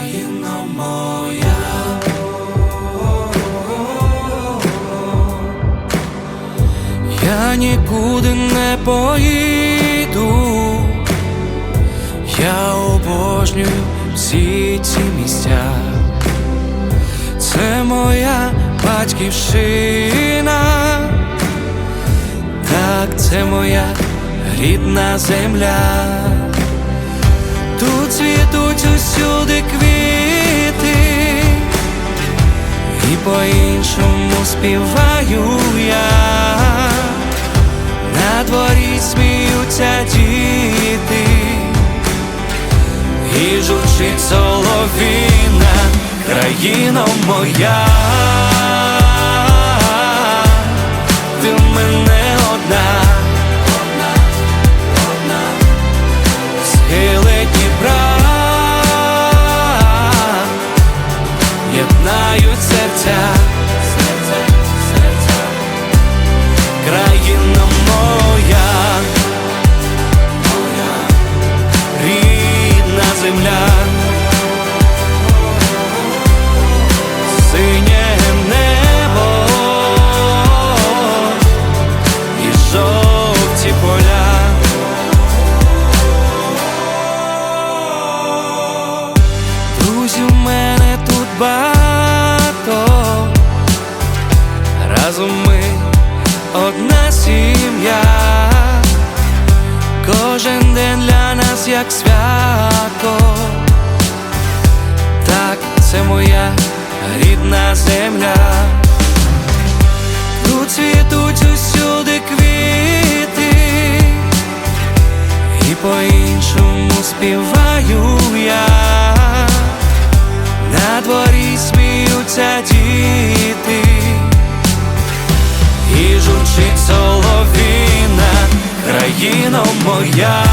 країна моя. Я нікуди не поїду, я обожнюю всі ці місця. Це моя батьківщина, так це моя рідна земля. Тут цвітуть усюди квіти, і по-іншому співаю я. На дворі сміються діти, і журчить соловіна, країна моя. Сім'я, кожен день для нас як свято, так це моя рідна земля. Тут цвітуть усюди квіти, і по-іншому співаю я. На дворі сміються моя.